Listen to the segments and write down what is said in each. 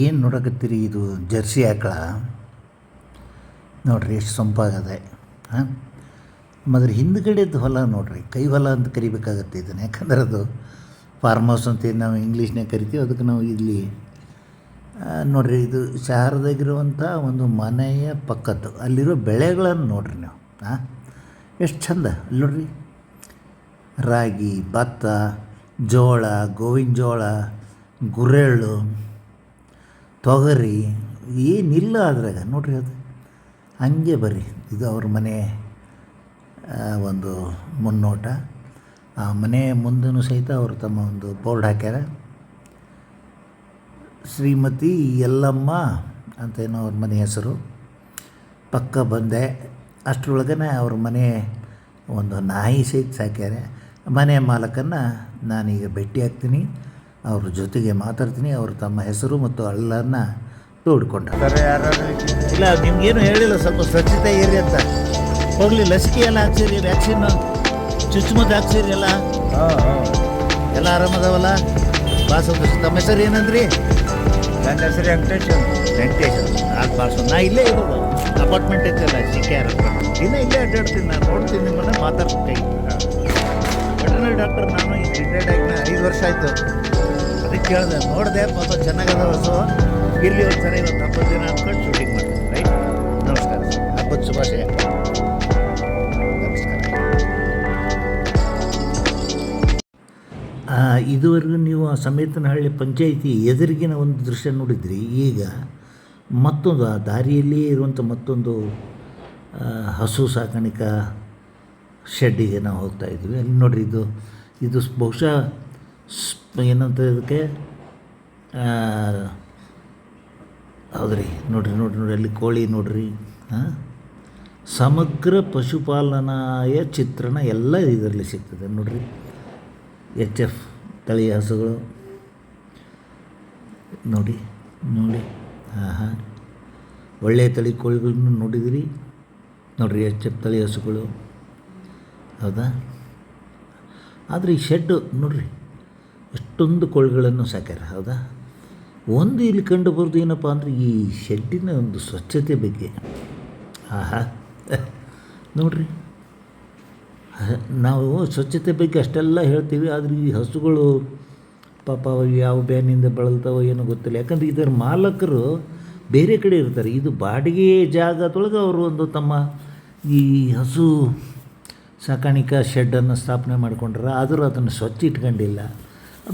ನೀವೀಗೇನು ನೋಡಕತ್ತೀರಿ ಇದು ಜರ್ಸಿ ಆಕಳ? ನೋಡ್ರಿ ಎಷ್ಟು ಸೊಂಪಾಗದೆ ಹಾಂ ಅದ್ರ ಹಿಂದ್ಗಡೆದು ಹೊಲ ನೋಡ್ರಿ, ಕೈ ಹೊಲ ಅಂತ ಕರಿಬೇಕಾಗತ್ತೆ ಇದನ್ನು. ಯಾಕಂದ್ರೆ ಅದು ಫಾರ್ಮ್ ಹೌಸ್ ಅಂತ ಏನು ನಾವು ಇಂಗ್ಲೀಷ್ನಾಗ ಕರಿತೀವಿ ಅದಕ್ಕೆ ನಾವು ಇಲ್ಲಿ ನೋಡ್ರಿ ಇದು ಶಹರದಾಗಿರುವಂಥ ಒಂದು ಮನೆಯ ಪಕ್ಕದ್ದು, ಅಲ್ಲಿರೋ ಬೆಳೆಗಳನ್ನು ನೋಡ್ರಿ ನೀವು ಹಾಂ ಎಷ್ಟು ಚಂದ ನೋಡ್ರಿ. ರಾಗಿ, ಭತ್ತ, ಜೋಳ, ಗೋವಿನ ಜೋಳ, ಗುರೆಳ್ಳು ತೊಗರಿ ಏನಿಲ್ಲ ಅದ್ರಾಗ. ನೋಡ್ರಿ ಅದು. ಹಂಗೆ ಬರ್ರಿ. ಇದು ಅವ್ರ ಮನೆ ಒಂದು ಮುನ್ನೋಟ. ಆ ಮನೆ ಮುಂದೂ ಸಹಿತ ಅವರು ತಮ್ಮ ಒಂದು ಬೋರ್ಡ್ ಹಾಕ್ಯಾರ. ಶ್ರೀಮತಿ ಯಲ್ಲಮ್ಮ ಅಂತೇನೋ ಅವ್ರ ಮನೆ ಹೆಸರು. ಪಕ್ಕ ಬಂದೆ. ಅಷ್ಟರೊಳಗನೆ ಅವ್ರ ಮನೆ ಒಂದು ನಾಯಿ ಸಹಿತ ಸಾಕ್ಯಾರೆ. ಮನೆ ಮಾಲಕನ್ನು ನಾನೀಗ ಭೇಟಿ ಆಗ್ತೀನಿ. ಅವ್ರ ಜೊತೆಗೆ ಮಾತಾಡ್ತೀನಿ ಅವರು ತಮ್ಮ ಹೆಸರು ಮತ್ತು ಹಳ್ಳನ್ನ ತೋಡ್ಕೊಂಡ ಇಲ್ಲ ನಿಮ್ಗೇನು ಹೇಳಿಲ್ಲ ಸ್ವಲ್ಪ ಸ್ವಚ್ಛತೆ ಇರಿ ಅಂತ. ಹೋಗಲಿ ಲಸಿಕೆ ಎಲ್ಲ ಹಾಕ್ಸಿರಿ ವ್ಯಾಕ್ಸಿನ್ ಚುಚ್ಚುಮದ್ದು ಹಾಕ್ಸಿರಿ ಎಲ್ಲ. ಎಲ್ಲ ಆರಾಮದವಲ್ಲ? ಭಾಳ ಸಂತೋಷ ತಮ್ಮ ಹೆಸರು ಏನಂದ್ರಿ? ನನ್ನ ಹೆಸರು ವೆಂಕಟೇಶ್ ವೆಂಕಟೇಶ್ ಅದು ಭಾಳ ನಾ ಇಲ್ಲೇ ಇರೋದು. ಅಪಾರ್ಟ್ಮೆಂಟ್ ಐತಲ್ಲ ಸಿ ಕೆ ಆರ್ ದಿನ ಇಲ್ಲೇ ಅಡ್ಡಾಡ್ತೀನಿ ನಾನು ನೋಡ್ತೀನಿ ನಿಮ್ಮನ್ನ ಮಾತಾಡ್ತೀನಿ. ವೆಟರ್ನರಿ ಡಾಕ್ಟರ್ ನಾನು ಈಗ ರಿಟೈರ್ಡ್ ಆಗಿ ಐದು ವರ್ಷ ಆಯಿತು. ಅದಕ್ಕೆ ಕೇಳಿದೆ, ನೋಡಿದೆ ಮತ್ತು ಚೆನ್ನಾಗದ ಹೊಸು ಇರಲಿ ಒಂದು ಸರಿ, ಇವತ್ತು ಹಬ್ಬದ ದಿನ ಅಂದ್ಕೊಂಡು ಶೂಟಿಂಗ್ ಮಾಡ್ತೀನಿ ರೈಟ್ ನಮಸ್ಕಾರ ಹಬ್ಬದ ಶುಭಾಶಯ. ನಮಸ್ಕಾರ. ಇದುವರೆಗೂ ನೀವು ಆ ಸಮೇತನಹಳ್ಳಿ ಪಂಚಾಯಿತಿ ಎದುರಿಗಿನ ಒಂದು ದೃಶ್ಯ ನೋಡಿದ್ರಿ. ಈಗ ಮತ್ತೊಂದು, ಆ ದಾರಿಯಲ್ಲಿಯೇ ಇರುವಂಥ ಮತ್ತೊಂದು ಹಸು ಸಾಕಾಣಿಕಾ ಶೆಡ್ಡಿಗೆ ನಾವು ಹೋಗ್ತಾ ಇದ್ವಿ. ಅಲ್ಲಿ ನೋಡಿರಿ ಇದು ಇದು ಬಹುಶಃ ಏನಂತ ಇದಕ್ಕೆ ಹೌದ್ರಿ, ನೋಡಿರಿ ನೋಡಿರಿ ನೋಡಿರಿ, ಅಲ್ಲಿ ಕೋಳಿ ನೋಡ್ರಿ ಹಾಂ ಸಮಗ್ರ ಪಶುಪಾಲನಾಯ ಚಿತ್ರಣ ಎಲ್ಲ ಇದರಲ್ಲಿ ಸಿಗ್ತದೆ. ನೋಡಿರಿ, ಎಚ್ ಎಫ್ ತಳಿಯ ಹಸುಗಳು, ನೋಡಿ ನೋಡಿ ಹಾಂ ಹಾಂ ಒಳ್ಳೆಯ ತಳಿ ಕೋಳಿಗಳನ್ನು ನೋಡಿದಿರಿ. ನೋಡಿರಿ, ಎಚ್ ಎಫ್ ತಳಿ ಹಸುಗಳು. ಹೌದಾ? ಆದರೆ ಈ ಶೆಡ್ಡು ನೋಡ್ರಿ, ಎಷ್ಟೊಂದು ಕೋಳಿಗಳನ್ನು ಸಾಕ್ಯಾರ, ಹೌದಾ? ಒಂದು ಇಲ್ಲಿ ಕಂಡು ಬರೋದು ಏನಪ್ಪ ಅಂದರೆ ಈ ಶೆಡ್ಡಿನ ಒಂದು ಸ್ವಚ್ಛತೆ ಬಗ್ಗೆ. ಆಹಾ, ನೋಡ್ರಿ. ನಾವು ಸ್ವಚ್ಛತೆ ಬಗ್ಗೆ ಅಷ್ಟೆಲ್ಲ ಹೇಳ್ತೀವಿ, ಆದರೆ ಈ ಹಸುಗಳು ಪಾಪ ಯಾವ ಬ್ಯಾನಿಂದ ಬಳಲ್ತಾವೋ ಏನೋ ಗೊತ್ತಿಲ್ಲ. ಯಾಕಂದ್ರೆ ಇದರ ಮಾಲಕರು ಬೇರೆ ಕಡೆ ಇರ್ತಾರೆ. ಇದು ಬಾಡಿಗೆ ಜಾಗದೊಳಗೆ ಅವರು ಒಂದು ತಮ್ಮ ಈ ಹಸು ಸಾಕಾಣಿಕಾ ಶೆಡ್ಡನ್ನು ಸ್ಥಾಪನೆ ಮಾಡಿಕೊಂಡ್ರೆ ಆದರೂ ಅದನ್ನು ಸ್ವಚ್ಛ ಇಟ್ಕೊಂಡಿಲ್ಲ.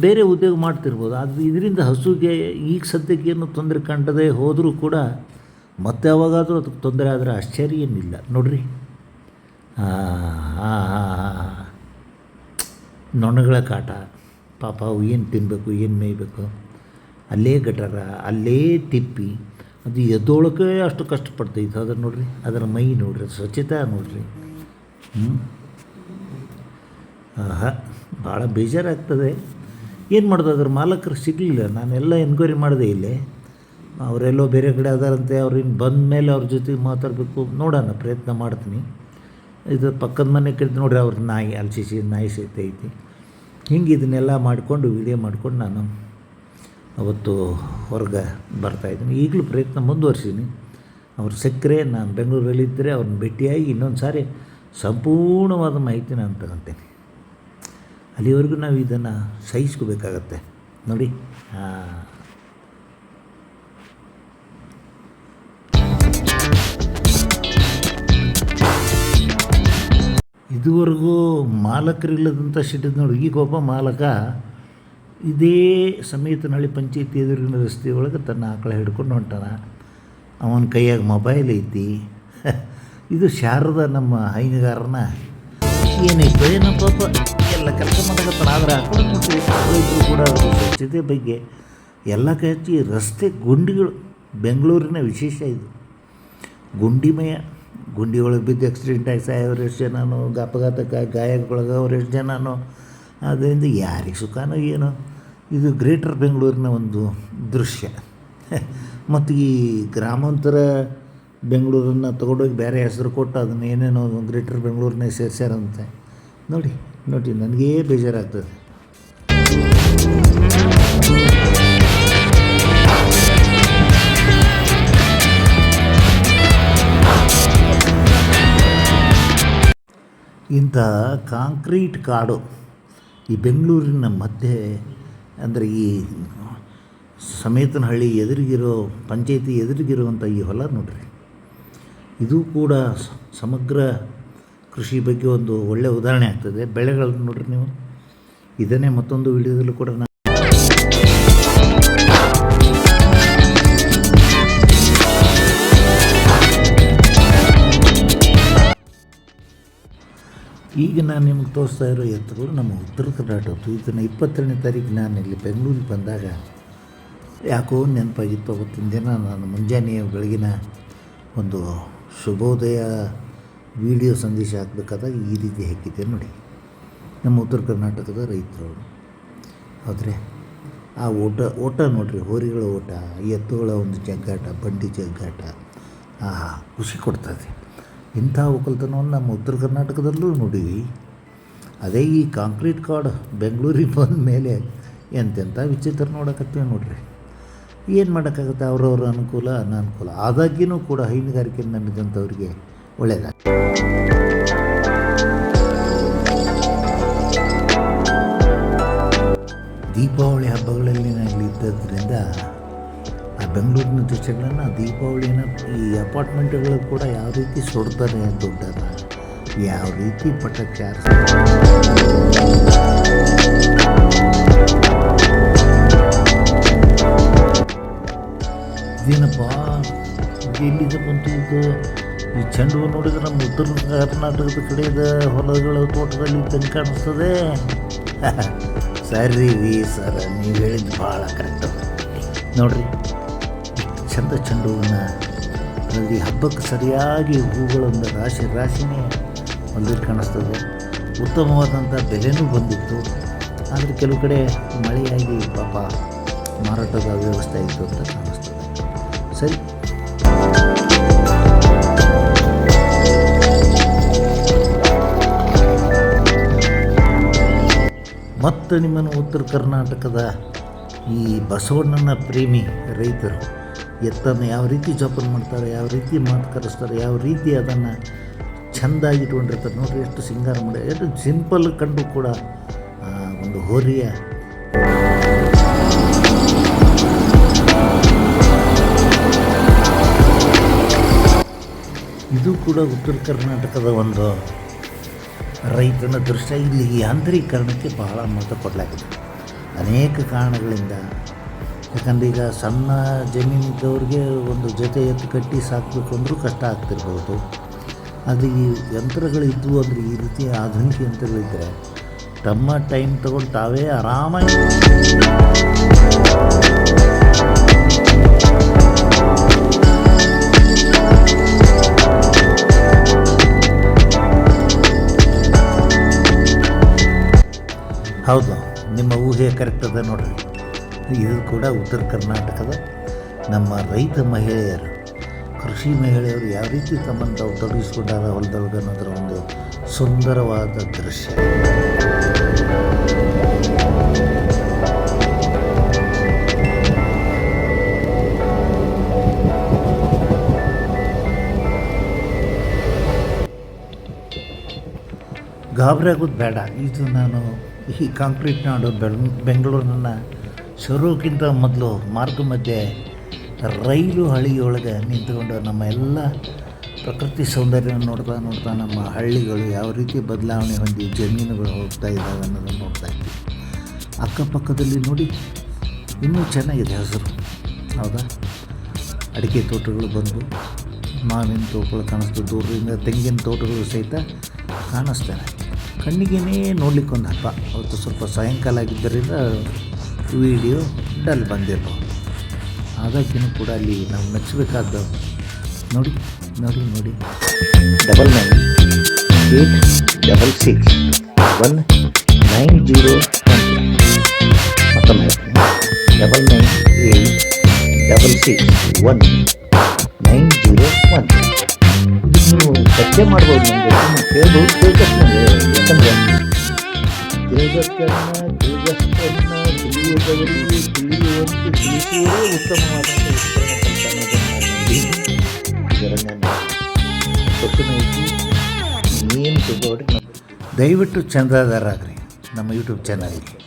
ಬೇರೆ ಉದ್ಯೋಗ ಮಾಡ್ತಿರ್ಬೋದು. ಅದು ಇದರಿಂದ ಹಸುಗೆ ಈಗ ಸದ್ಯಕ್ಕೆ ಏನು ತೊಂದರೆ ಕಂಡದೇ ಹೋದರೂ ಕೂಡ ಮತ್ತೆ ಯಾವಾಗಾದರೂ ಅದಕ್ಕೆ ತೊಂದರೆ ಆದರೆ ಆಶ್ಚರ್ಯ ಏನಿಲ್ಲ ನೋಡ್ರಿ ನೊಣಗಳ ಕಾಟ. ಪಾಪ ಅವು ಏನು ತಿನ್ನಬೇಕು, ಏನು ಮೇಯ್ಬೇಕು. ಅಲ್ಲೇ ಗಟರ, ಅಲ್ಲೇ ತಿಪ್ಪಿ. ಅದು ಎದ್ದೋಳಕ್ಕೆ ಅಷ್ಟು ಕಷ್ಟಪಡ್ತೈತೆ. ಅದನ್ನು ನೋಡ್ರಿ. ಅದರ ಮೈ ನೋಡ್ರಿ. ಸ್ವಚ್ಛತೆ ನೋಡ್ರಿ. ಹ್ಞೂ ಆಹಾ, ಭಾಳ ಬೇಜಾರಾಗ್ತದೆ. ಏನು ಮಾಡೋದು, ಅದ್ರ ಮಾಲಕರು ಸಿಗಲಿಲ್ಲ. ನಾನೆಲ್ಲ ಎನ್ಕ್ವೈರಿ ಮಾಡಿದೆ ಇಲ್ಲಿ. ಅವರೆಲ್ಲೋ ಬೇರೆ ಕಡೆ ಅದಾರಂತೆ, ಅವ್ರು ಇನ್ನು ಬಂದ ಮೇಲೆ ಅವ್ರ ಜೊತೆ ಮಾತಾಡಬೇಕು. ನೋಡೋಣ, ಪ್ರಯತ್ನ ಮಾಡ್ತೀನಿ. ಇದು ಪಕ್ಕದ ಮನೆ ಕಡೆ ನೋಡ್ರಿ, ಅವ್ರ ನಾಯಿ, ಅಲ್ಸಿಸಿ ನಾಯಿ ಸಹಿತ ಐತಿ. ಹಿಂಗೆ ಇದನ್ನೆಲ್ಲ ಮಾಡಿಕೊಂಡು ವಿಡಿಯೋ ಮಾಡ್ಕೊಂಡು ನಾನು ಅವತ್ತು ಹೊರಗೆ ಬರ್ತಾಯಿದ್ದೀನಿ ಈಗಲೂ ಪ್ರಯತ್ನ ಮುಂದುವರ್ಸೀನಿ ಅವ್ರು ಸಕ್ಕರೆ, ನಾನು ಬೆಂಗಳೂರಲ್ಲಿದ್ದರೆ ಅವ್ರನ್ನ ಭೇಟಿಯಾಗಿ ಇನ್ನೊಂದು ಸಾರಿ ಸಂಪೂರ್ಣವಾದ ಮಾಹಿತಿ ನಾನು ತಗೊತೇನೆ. ಅಲ್ಲಿವರೆಗೂ ನಾವು ಇದನ್ನು ಸಹಿಸ್ಕೋಬೇಕಾಗತ್ತೆ. ನೋಡಿ ಹಾಂ ಇದುವರೆಗೂ ಮಾಲಕರಿಲ್ಲದಂಥ ಸಿಟ್ಟಿದ್ದು ನೋಡಿ ಈಗ ಒಬ್ಬ ಮಾಲಕ ಇದೇ ಸಮೇತನಹಳ್ಳಿ ಪಂಚಾಯತಿ ಎದುರಿನ ರಸ್ತೆ ಒಳಗೆ ತನ್ನ ಆಕಳ ಹಿಡ್ಕೊಂಡು ಹೊಂಟಾನ. ಅವನ ಕೈಯಾಗ ಮೊಬೈಲ್ ಐತಿ. ಇದು ಶಾರದ ನಮ್ಮ ಹೈನುಗಾರನ ಏನೈತೆ ಏನಪ್ಪ ಪಾಪ, ಎಲ್ಲ ಕೆಲಸ ಮಾಡಕತ್ತಾನ ಆದರೆ ರೈತರು ಕೂಡ ಸ್ವಚ್ಛತೆ ಬಗ್ಗೆ ಎಲ್ಲ ಕಚ್ಚಿ ರಸ್ತೆ ಗುಂಡಿಗಳು, ಬೆಂಗಳೂರಿನ ವಿಶೇಷ ಇದು. ಗುಂಡಿಮಯ ಗುಂಡಿ ಒಳಗೆ ಬಿದ್ದು ಆಕ್ಸಿಡೆಂಟ್ ಆಗಿ ಸಾಯೋರು ಎಷ್ಟು ಜನನೋ, ಅಪಘಾತಕ್ಕೆ ಅವ್ರು ಎಷ್ಟು ಜನನೋ, ಅದರಿಂದ ಯಾರಿಗೆ ಸುಖನೋ ಏನೋ. ಇದು ಗ್ರೇಟರ್ ಬೆಂಗಳೂರಿನ ಒಂದು ದೃಶ್ಯ. ಮತ್ತು ಈ ಗ್ರಾಮಾಂತರ ಬೆಂಗಳೂರನ್ನು ತಗೊಂಡೋಗಿ ಬೇರೆ ಹೆಸರು ಕೊಟ್ಟು ಅದನ್ನು ಏನೇನೋ ಗ್ರೇಟರ್ ಬೆಂಗಳೂರನ್ನೇ ಸೇರಿಸ್ಯಾರಂತೆ. ನೋಡಿ ನೋಡಿ, ನನಗೇ ಬೇಜಾರಾಗ್ತದೆ. ಇಂಥ ಕಾಂಕ್ರೀಟ್ ಕಾಡು ಈ ಬೆಂಗಳೂರಿನ ಮಧ್ಯೆ, ಅಂದರೆ ಈ ಸಮೇತನಹಳ್ಳಿ ಎದುರಿಗಿರೋ, ಪಂಚಾಯತಿ ಎದುರಿಗಿರುವಂಥ ಈ ಹೊಲ ನೋಡ್ರಿ. ಇದು ಕೂಡ ಸಮಗ್ರ ಕೃಷಿ ಬಗ್ಗೆ ಒಂದು ಒಳ್ಳೆಯ ಉದಾಹರಣೆ ಆಗ್ತದೆ. ಬೆಳೆಗಳನ್ನು ನೋಡ್ರಿ ನೀವು. ಇದನ್ನೇ ಮತ್ತೊಂದು ವಿಡಿಯೋದಲ್ಲೂ ಕೂಡ ನಾನು ಈಗ ನಾನು ನಿಮಗೆ ತೋರಿಸ್ತಾ ಇರೋ ಎತ್ತುಗಳು ನಮ್ಮ ಉತ್ತರ ಕರ್ನಾಟಕದ್ದು. ಇದನ್ನು ಇಪ್ಪತ್ತೆರಡನೇ ತಾರೀಕು ನಾನು ಇಲ್ಲಿ ಬೆಂಗಳೂರಿಗೆ ಬಂದಾಗ ಯಾಕೋ ನೆನಪಾಗಿತ್ತು. ಅವತ್ತಿನ ದಿನ ನಾನು ಮುಂಜಾನೆಯ ಬೆಳಗಿನ ಒಂದು ಶುಭೋದಯ ವಿಡಿಯೋ ಸಂದೇಶ ಹಾಕಬೇಕಾದಾಗ ಈ ರೀತಿ ಹಾಕಿದ್ದೆ ನೋಡಿ. ನಮ್ಮ ಉತ್ತರ ಕರ್ನಾಟಕದ ರೈತರು. ಆದರೆ ಆ ಓಟ ಓಟ ನೋಡಿರಿ, ಹೋರಿಗಳ ಓಟ, ಎತ್ತುಗಳ ಒಂದು ಜಗ್ಗಾಟ, ಬಂಡಿ ಜಗ್ಗಾಟ ಆಹಾ ಖುಷಿ ಕೊಡ್ತದೆ ಇಂಥ ಒಕ್ಕಲ್ತನವನ್ನು ನಮ್ಮ ಉತ್ತರ ಕರ್ನಾಟಕದಲ್ಲೂ ನೋಡೀವಿ ಅದೇ ಈ ಕಾಂಕ್ರೀಟ್ ಕಾಡು ಬೆಂಗಳೂರಿಗೆ ಬಂದ ಮೇಲೆ ಎಂತೆಂಥ ವಿಚಿತ್ರ ನೋಡಕತ್ತೀವಿ ನೋಡ್ರಿ. ಏನು ಮಾಡೋಕ್ಕಾಗುತ್ತೆ ಅವ್ರವ್ರ ಅನುಕೂಲ ಅನಾನುಕೂಲ ಆದಾಗ್ಯೂ ಕೂಡ ಹೈನುಗಾರಿಕೆ ನಂಬಿದಂಥವ್ರಿಗೆ ಒಳ್ಳೆಯದ ದೀಪಾವಳಿ ಹಬ್ಬಗಳಲ್ಲಿ ನಾನು ಇದ್ದದ್ರಿಂದ ಆ ಬೆಂಗಳೂರಿನ ದೃಶ್ಯಗಳನ್ನು ದೀಪಾವಳಿನ ಈ ಅಪಾರ್ಟ್ಮೆಂಟ್ಗಳು ಕೂಡ ಯಾವ ರೀತಿ ಸುಡ್ತಾರೆ ದುಡ್ಡನ್ನು ಯಾವ ರೀತಿ ಪಟಾಕಿ ಹಾರಿಸ್ತಾರೆ ಇದೇನಪ್ಪ ಎಲ್ಲಿದೆ ಬಂತು ಇದು, ಈ ಚೆಂಡು ಹೂ ನೋಡಿದ್ರೆ ನಮ್ಮ ಉತ್ತರ ಕರ್ನಾಟಕದ ಕಡೆದ ಹೊಲಗಳ ತೋಟದಲ್ಲಿ ಇದ್ದಂಗೆ ಕಾಣಿಸ್ತದೆ. ಸರಿ ರೀ ಸರ್, ನೀವು ಹೇಳಿದ್ದು ಭಾಳ ಕರೆಕ್ಟ್ ನೋಡಿ ನೋಡ್ರಿ ಚಂದ ಚೆಂಡು ಹೂವನ್ನ ಅದರಲ್ಲಿ ಹಬ್ಬಕ್ಕೆ ಸರಿಯಾಗಿ ಹೂಗಳೊಂದು ರಾಶಿ ರಾಶಿನೇ ಹೊಲದಲ್ಲಿ ಕಾಣಿಸ್ತದೆ. ಉತ್ತಮವಾದಂಥ ಬೆಲೆನೂ ಬಂದಿತ್ತು. ಆದರೆ ಕೆಲವು ಕಡೆ ಮಳೆಯಾಗಿ ಪಾಪ ಮಾರಾಟದ ವ್ಯವಸ್ಥೆ ಇತ್ತು ಅಂತ. ಸರಿ. ಮತ್ತು ನಿಮ್ಮನ್ನು ಉತ್ತರ ಕರ್ನಾಟಕದ ಈ ಬಸವಣ್ಣನ ಪ್ರೇಮಿ ರೈತರು. ಎತ್ತನ್ನು ಯಾವ ರೀತಿ ಜೋಪಾನ ಮಾಡ್ತಾರೆ, ಯಾವ ರೀತಿ ಮಾತು ಕರೆಸ್ತಾರೆ, ಯಾವ ರೀತಿ ಅದನ್ನು ಚೆಂದಾಗಿ ಇಟ್ಕೊಂಡಿರ್ತಾರೆ ನೋಡಿರಿ, ಎಷ್ಟು ಸಿಂಗಾರ ಮಾಡಿ ಎಷ್ಟು ಸಿಂಪಲ್ ಕಂಡು ಕೂಡ ಒಂದು ಹೋರಿಯ ಇದು ಕೂಡ ಉತ್ತರ ಕರ್ನಾಟಕದ ಒಂದು ರೈತನ ದೃಶ್ಯ ಇಲ್ಲಿ ಯಾಂತ್ರೀಕರಣಕ್ಕೆ ಬಹಳ ಮಹತ್ವ ಕೊಡಲಾಗಿದೆ. ಅನೇಕ ಕಾರಣಗಳಿಂದ. ಯಾಕಂದ್ರೆ ಈಗ ಸಣ್ಣ ಜಮೀನಿದ್ದವ್ರಿಗೆ ಒಂದು ಜೊತೆ ಎತ್ತು ಕಟ್ಟಿ ಸಾಕಬೇಕು ಅಂದರೂ ಕಷ್ಟ ಆಗ್ತಿರ್ಬೋದು. ಅದು ಈ ಯಂತ್ರಗಳಿದ್ವು ಅಂದರೆ ಈ ರೀತಿ ಆಧುನಿಕ ಯಂತ್ರಗಳಿದ್ದರೆ ತಮ್ಮ ಟೈಮ್ ತಗೊಂಡು ತಾವೇ ಆರಾಮಾಗಿ ಹೌದು, ನಿಮ್ಮ ಊಹೆ ಕರೆಕ್ಟ್ ಅದ ನೋಡ್ರಿ. ಇದು ಕೂಡ ಉತ್ತರ ಕರ್ನಾಟಕದ ನಮ್ಮ ರೈತ ಮಹಿಳೆಯರು, ಕೃಷಿ ಮಹಿಳೆಯರು ಯಾವ ರೀತಿ ತಮ್ಮನ್ನು ತಾವು ತೊಡಗಿಸ್ಕೊಂಡಾರ ಹೊಲದೊಳಗೆ ಅನ್ನೋದ್ರ ಒಂದು ಸುಂದರವಾದ ದೃಶ್ಯ. ಗಾಬರಿ ಆಗೋದು ಬೇಡ. ಇದು ನಾನು ಈ ಕಾಂಕ್ರೀಟ್ ನಾಡು ಬೆಳ್ ಬೆಂಗಳೂರನ್ನು ಶುರುಕ್ಕಿಂತ ಮೊದಲು ಮಾರ್ಗ ಮಧ್ಯೆ ರೈಲು ಹಳಿಯೊಳಗೆ ನಿಂತುಕೊಂಡು ನಮ್ಮ ಎಲ್ಲ ಪ್ರಕೃತಿ ಸೌಂದರ್ಯವನ್ನು ನೋಡ್ತಾ ನೋಡ್ತಾ ನಮ್ಮ ಹಳ್ಳಿಗಳು ಯಾವ ರೀತಿ ಬದಲಾವಣೆ ಹೊಂದಿ ಜಮೀನುಗಳು ಹೋಗ್ತಾ ಇದ್ದಾವೆ ಅನ್ನೋದನ್ನು ನೋಡ್ತಾ ಇದ್ವಿ. ಅಕ್ಕಪಕ್ಕದಲ್ಲಿ ನೋಡಿ ಇನ್ನೂ ಚೆನ್ನಾಗಿದೆ ಹಸಿರು. ಹೌದಾ? ಅಡಿಕೆ ತೋಟಗಳು ಬಂದು ಮಾವಿನ ತೋಟಗಳು ಕಾಣಿಸ್ತು. ದೂರದಿಂದ ತೆಂಗಿನ ತೋಟಗಳು ಸಹಿತ ಕಾಣಿಸ್ತವೆ. ಕಣ್ಣಿಗೇನೇ ನೋಡ್ಲಿಕ್ಕೆ ಒಂದು ಹಬ್ಬ. ಅವತ್ತು ಸ್ವಲ್ಪ ಸಾಯಂಕಾಲ ಆಗಿದ್ದರಿಂದ ವಿಡಿಯೋ ಡಲ್ ಬಂದಿರಬಹುದು ಹಾಗಾಗಿನೂ ಕೂಡ ಅಲ್ಲಿ ನಾವು ಮೆಚ್ಚಬೇಕಾದ ನೋಡಿ ನೋಡಿ ನೋಡಿ. Double nine eight double six one nine zero one ಮತ್ತೊಮ್ಮೆ double nine eight double six one nine zero one ನೀವು ಚರ್ಚೆ ಮಾಡ್ಬೋದು ನನಗೆ ಕೇಳ್ಬೋದು ತಿಳ್ಕಸ್ಕೊಂಡೆ ಯಾಕಂದರೆ ತಿಳ್ಗತ್ತನ್ನು ತಿಳ್ಗಸ್ತನ್ನು ತಿಳಿಯದವರಿಗೆ ತಿಳಿಯುವಂತೆ ತಿಳಿಸುವುದೇ ನಮ್ಮ ಯೂಟ್ಯೂಬ್ ಚಾನಲ್ಗೆ